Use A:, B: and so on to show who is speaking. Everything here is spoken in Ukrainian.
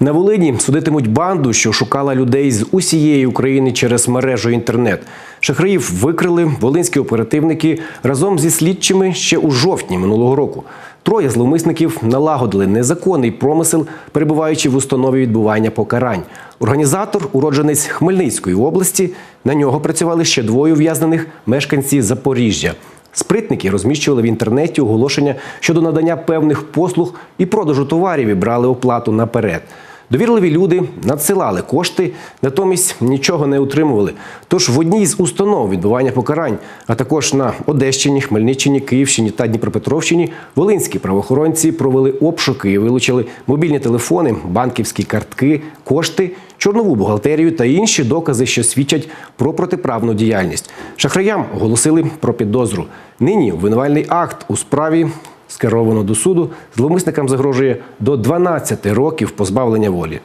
A: На Волині судитимуть банду, що шукала людей з усієї України через мережу інтернет. Шахраїв викрили волинські оперативники разом зі слідчими ще у жовтні минулого року. Троє зловмисників налагодили незаконний промисел, перебуваючи в установі відбування покарань. Організатор, уродженець Хмельницької області, на нього працювали ще двоє ув'язнених мешканці Запоріжжя. Спритники розміщували в інтернеті оголошення щодо надання певних послуг і продажу товарів і брали оплату наперед. Довірливі люди надсилали кошти, натомість нічого не отримували. Тож в одній з установ відбування покарань, а також на Одещині, Хмельниччині, Київщині та Дніпропетровщині, волинські правоохоронці провели обшуки і вилучили мобільні телефони, банківські картки, кошти, чорнову бухгалтерію та інші докази, що свідчать про протиправну діяльність. Шахраям оголосили про підозру. Нині обвинувальний акт у справі скеровано до суду. Зловмисникам загрожує до 12 років позбавлення волі.